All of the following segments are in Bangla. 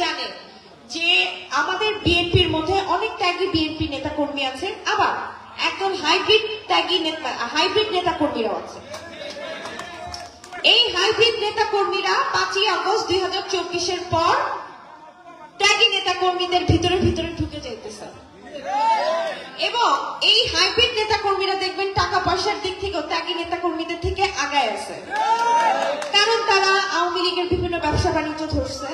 জানে যে আমাদের বিএনপির মধ্যে অনেক ত্যাগী বিএনপি নেতা কর্মী আছে, আবার একদল হাইব্রিড ত্যাগী নেতা, হাইব্রিড নেতা কর্মীরাও আছে। এই হাইব্রিড নেতা কর্মীরা পাঁচই আগস্ট দুই হাজার চব্বিশের পর ত্যাগী নেতা কর্মীদের ভিতরে ভিতরে ঢুকে যাইতেছে। এবং এই হাইব্রিড নেতা কর্মীরা দেখবেন টাকা পয়সার দিক থেকেও ত্যাগী নেতা কর্মীদের থেকে আগায় আছে। কারণ তারা আওয়ামী লীগের বিভিন্ন ব্যবসা বাণিজ্য ধরছে।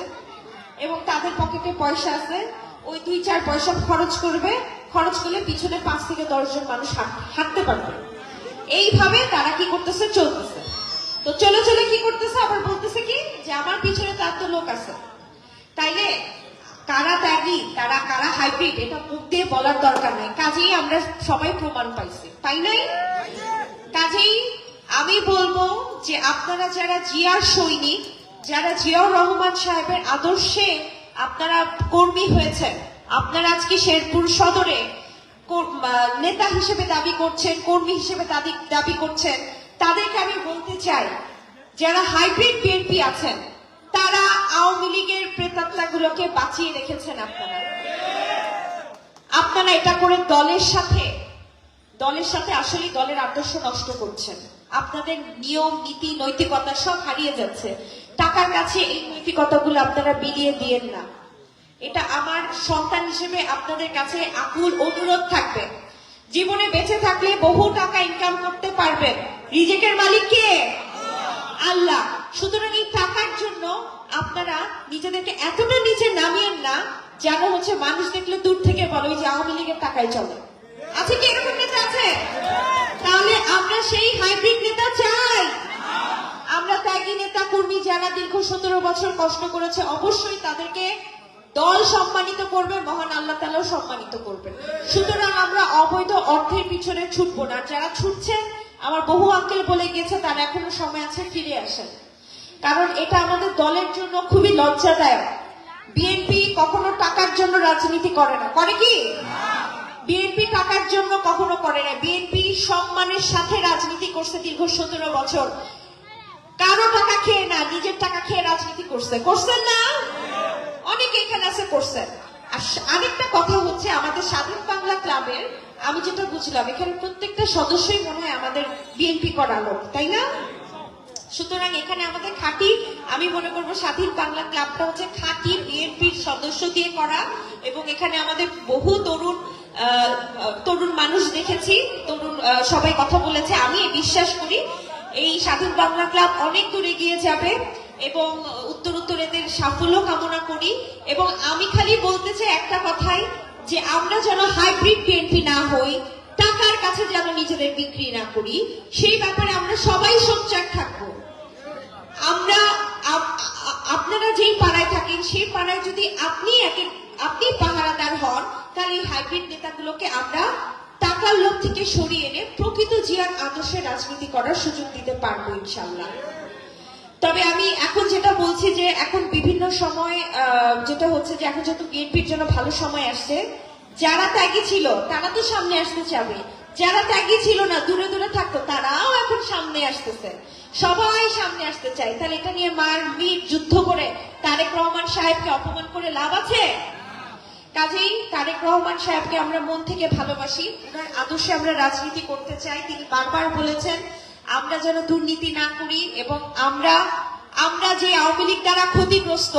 এবং তাদের পকেটে পয়সা আছে ওই দুই চার পয়সা খরচ করবে খরচ করলে পিছনে পাঁচ থেকে দশজন মানুষ হাঁট- হাঁটতে পারবে। এইভাবে তারা কি করতেছে? চলতেছে। তো চলে চলে কি করতেছে? আবার বলতেছে কি যে আমার পিছনে তার তো লোক আছে। তাইলে কারা ত্যাগী? তারা কারা হাইব্রিড? এটা মুখ দিয়ে বলার দরকার নাই। কাজেই আমরা সবাই প্রমাণ পাইছি। তাই নাই? কাজেই আমি বলব যে আপনারা যারা জিয়ার সৈনিক যারা জিয়াউর রহমান সাহেবের আদর্শে আপনারা কর্মী হয়েছেন, আপনারা আজকে শেরপুর সদরে নেতা হিসেবে দাবি করছেন, কর্মী হিসেবে দাবি করছেন, তাদেরকে আমি বলতে চাই, যারা হাইব্রিড বিএনপি আছেন, তারা আওয়ামী লীগের প্রেতাত্মাগুলোকে বাঁচিয়ে রেখেছেন আপনারা। আপনারা এটা করে দলের সাথে দলের সাথে আসলে দলের আদর্শ নষ্ট করছেন। আপনাদের নিয়ম, নীতি, নৈতিকতা সব হারিয়ে যাচ্ছে। টাকার কাছে এই নৈতিকতাগুলো আপনারা বিলিয়ে দিয়েন না। এটা আমার সন্তান হিসেবে আপনাদের কাছে আকুল অনুরোধ থাকবে। জীবনে বেঁচে থাকলে বহু টাকা ইনকাম করতে পারবেন। রিজেকের মালিক কে? আল্লাহ। সুতরাং এই টাকার জন্য আপনারা নিজেদেরকে এতটা নিচে নামিয়েন না, যেন হচ্ছে মানুষ দেখলে দূর থেকে বলো যে আওয়ামী লীগের টাকায় চলে। আছে কি এরকম নেতা আছে? তাহলে আমরা সেই হাইব্রিড নেতা চাই। ত্যাগী নেতা কর্মী যারা দীর্ঘ সতেরো বছর কষ্ট করেছে, অবশ্যই তাদেরকে দল সম্মানিত করবে, মহান আল্লাহ তালাও সম্মানিত করবেন। সুতরাং আমরা অবৈধ অর্থের পিছনে ছুটবো না। যারা ছুটছেন আমার বহু আঙ্কেল বলে গেছে তারা এখনও সময় আছে, ফিরে আসেন। কারণ এটা আমাদের দলের জন্য খুবই লজ্জাদায়ক। বিএনপি কখনো টাকার জন্য রাজনীতি করে না। করে কি? বিএনপি টাকার জন্য কখনো করে না। বিএনপি সম্মানের সাথে রাজনীতি করছে দীর্ঘ সতেরো বছর। কারও টাকা খেয়ে না, নিজের টাকা খেয়ে রাজনীতি করছে। করছেন না? অনেকে এখানে আছে, করছেন। আর আরেকটা কথা হচ্ছে, আমাদের স্বাধীন বাংলা ক্লাবের, আমি যেটা বুঝলাম, এখানে প্রত্যেকটা সদস্যই মনে হয় আমাদের বিএনপি করা লোক, তাই না? সুতরাং এখানে আমাদের খাঁটি, আমি মনে করব স্বাধীন বাংলা ক্লাবটা হচ্ছে খাঁটি বিএনপির সদস্য দিয়ে করা, এবং এখানে আমাদের বহু তরুণ তরুণ মানুষ দেখেছি, তরুণ সবাই কথা বলেছে। আমি বিশ্বাস করি এই স্বাধীন বাংলা ক্লাব অনেক দূরে গিয়ে যাবে এবং উত্তর উত্তর এদের সাফল্য কামনা করি। এবং আমি খালি বলতে চাই একটা কথাই, যে আমরা যেন হাইব্রিড বিএনপি না হই, টাকার কাছে যেন নিজেদের বিক্রি না করি, সেই ব্যাপারে আমরা সবাই সোচ্চার থাকব। আমরা আপনারা যেই পাড়ায় থাকেন, সেই পাড়ায় যদি আপনি একে, আপনি পাহারাদার হন, তাহলে এই হাইব্রিড নেতাগুলোকে আমরা টাকার লোভ থেকে সরিয়ে এনে প্রকৃত জিয়ার আদর্শে রাজনীতি করার সুযোগ দিতে পারব ইনশাল্লাহ তবে আমি এখন যেটা বলছি যে এখন বিভিন্ন সময় যেটা হচ্ছে যে এখন যেহেতু বিএনপির জন্য ভালো সময় আসছে, যারা ত্যাগী ছিল, তারা তো সামনে আসতে চাবে। যারা ত্যাগী ছিল না, দূরে দূরে থাকতো, তারাও এখন সামনে আসতেছে। সবাই সামনে আসতে চায়। তাহলে এটা নিয়ে মার মিট যুদ্ধ করে তারেক রহমান সাহেবকে অপমান করে লাভ আছে? কাজেই তারেক রহমান সাহেবকে আমরা মন থেকে ভালোবাসি। ওনার আদর্শে আমরা রাজনীতি করতে চাই। তিনি বারবার বলেছেন আমরা যেন দুর্নীতি না করি এবং আমরা আমরা যে আওয়ামী লীগ দ্বারা ক্ষতিগ্রস্ত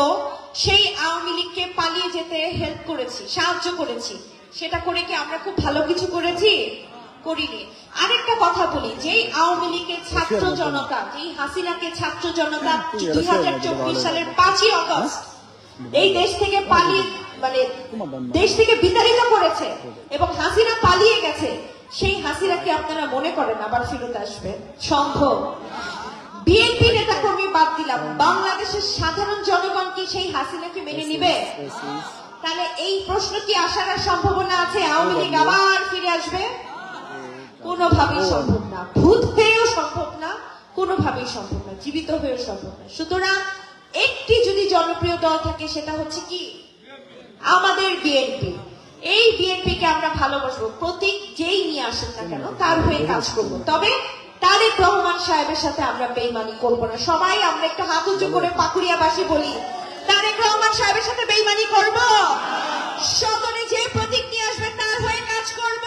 সেই আওয়ামী লীগকে পালিয়ে যেতে হেল্প করেছি সাহায্য করেছি। সেটা করে কি আমরা খুব ভালো কিছু করেছি? করিনি। আরেকটা কথা বলি যেই আওয়ামী লীগের ছাত্র জনতা যেই হাসিনাকে ছাত্র জনতা দুই হাজার চব্বিশ সালের পাঁচই অগস্ট এই দেশ থেকে পালিয়ে মানে দেশ থেকে বিতাড়িত করেছে এবং হাসিনা পালিয়ে গেছে। সেই হাসিনাকে আপনারা মনে করেন আবার ফেরত আসবে সম্ভব। বিএনপি নেতা কর্মী বাদ দিলাম। বাংলাদেশের সাধারণ জনগণ কি সেই হাসিনাকে মেনে নিবে? তাহলে এই প্রশ্ন কি আসার সম্ভাবনা আছে? আওয়ামী লীগ আবার ফিরে আসবে? কোনোভাবেই সম্ভব না। ভূত হয়েও সম্ভব না কোনোভাবেই সম্ভব না। জীবিত হয়েও সম্ভব না। সুতরাং একটি যদি জনপ্রিয় দল থাকে, সেটা হচ্ছে কি? আমাদের বিএনপি এই বিএনপি কে আমরা ভালোবাসবো। প্রতীক যেই নিয়ে আসেন না কেন, তার হয়ে কাজ করব। তবে তারেক রহমান সাহেবের সাথে আমরা বেইমানি করব না। সবাই আমরা একটু হাত উঁচু করে পাকুড়িয়াবাসী বলি, তারেক রহমান সাহেবের সাথে বেইমানি করব? সদনে যে প্রতীক নিয়ে আসবে তার হয়ে কাজ করব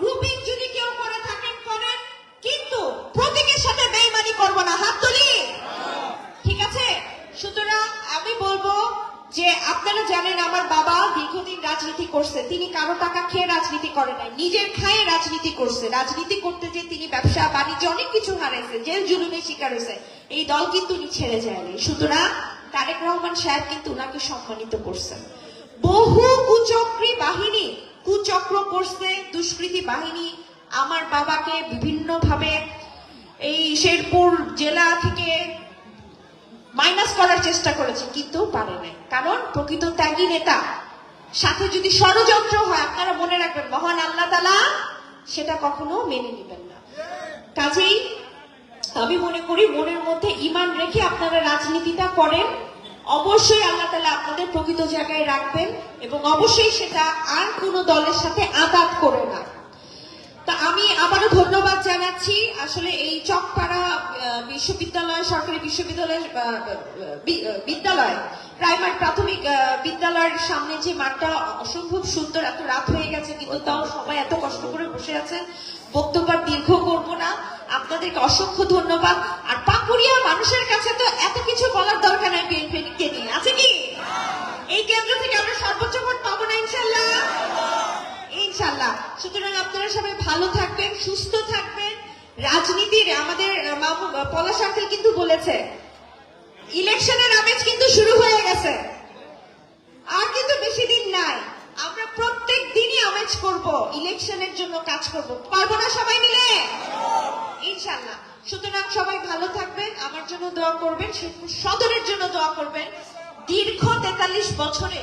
গ্রুপিং যদি কেউ করে থাকেন করেন কিন্তু প্রতীকের সাথে বেইমানি করব না হাত তুলি ঠিক আছে সুতরাং আমি বলব যে আপনারা জানেন আমার বাবা দীর্ঘদিন রাজনীতি করছে, তিনি কারও টাকা খেয়ে রাজনীতি করে নাই, নিজের খায়ে রাজনীতি করছে। রাজনীতি করতে যে তিনি ব্যবসা, বাণিজ্য, অনেক কিছু হারাইছে জেল জুলুমের শিকার হয়েছে, এই দল কিন্তু উনি ছেড়ে যায়নি। সুতরাং তারেক রহমান সাহেব কিন্তু উনাকে সম্মানিত করছেন। বহু কুচক্রী বাহিনী কুচক্র করছে, দুষ্কৃতী বাহিনী। আমার বাবাকে বিভিন্ন ভাবে এই শেরপুর জেলা থেকে মাইনাস করার চেষ্টা করেছে, কিন্তু পারে নাই। কারণ প্রকৃত ত্যাগী নেতা সাথে যদি ষড়যন্ত্র হয়, আপনারা মনে রাখবেন, মহান আল্লাহ তালা সেটা কখনো মেনে নেবেন না। কাজেই আমি মনে করি, মনের মধ্যে ইমান রেখে আপনারা রাজনীতিটা করেন। অবশ্যই আল্লাহ তালা আপনাদের প্রকৃত জায়গায় রাখবেন এবং অবশ্যই সেটা আর কোনো দলের সাথে আঘাত করে না। তা আমি আবারও ধন্যবাদ জানাচ্ছি। আসলে এই চকপাড়া বিশ্ববিদ্যালয় সরকারি বিশ্ববিদ্যালয় বিদ্যালয় প্রাইমারি প্রাথমিক বিদ্যালয়ের সামনে যে মাঠটা অসম্ভব সুন্দর এত রাত হয়ে গেছে কিন্তু তাও সবাই এত কষ্ট করে বসে আছেন। বক্তব্য দীর্ঘ করব না। আপনাদেরকে অসংখ্য ধন্যবাদ। আর পাকুড়িয়া মানুষের কাছে তো এত কিছু বলার দরকার নাই বিএনপি নিয়ে আছে কি এই কেন্দ্র থেকে আমরা সর্বোচ্চ ভোট পাবো না ইনশাল্লাহ ইনশাল্লাহ সুতরাং আপনারা সবাই ভালো থাকবেন, সুস্থ থাকবেন। রাজনীতির আমাদের পলাশ আঙ্কেল কিন্তু বলেছে, ইলেকশনের আমেজ কিন্তু শুরু হয়ে গেছে। আর কিন্তু বেশি দিন নাই। আমরা প্রত্যেক দিনই আমেজ করব, ইলেকশনের জন্য কাজ করব। পারব না সবাই মিলে? ইনশাল্লাহ সুতরাং সবাই ভালো থাকবেন, আমার জন্য দোয়া করবেন সদরের জন্য দোয়া করবেন। দীর্ঘ তেতাল্লিশ বছরে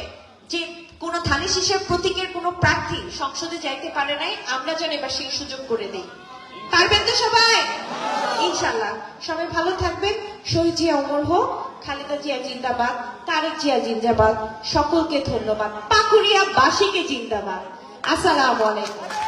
যে কোন ধানের শীষের প্রতীকের কোন প্রার্থী সংসদে যাইতে পারে নাই, আমরা যেন এবার সেই সুযোগ করে দিই। পারবেন তো সবাই? ইনশাল্লাহ সবাই ভালো থাকবেন। শহীদ জিয়া অমর হোক, খালেদা জিয়া জিন্দাবাদ, তারেক জিয়া জিন্দাবাদ, সকলকে ধন্যবাদ। পাকুড়িয়া বাসীকে জিন্দাবাদ। আসসালামু আলাইকুম।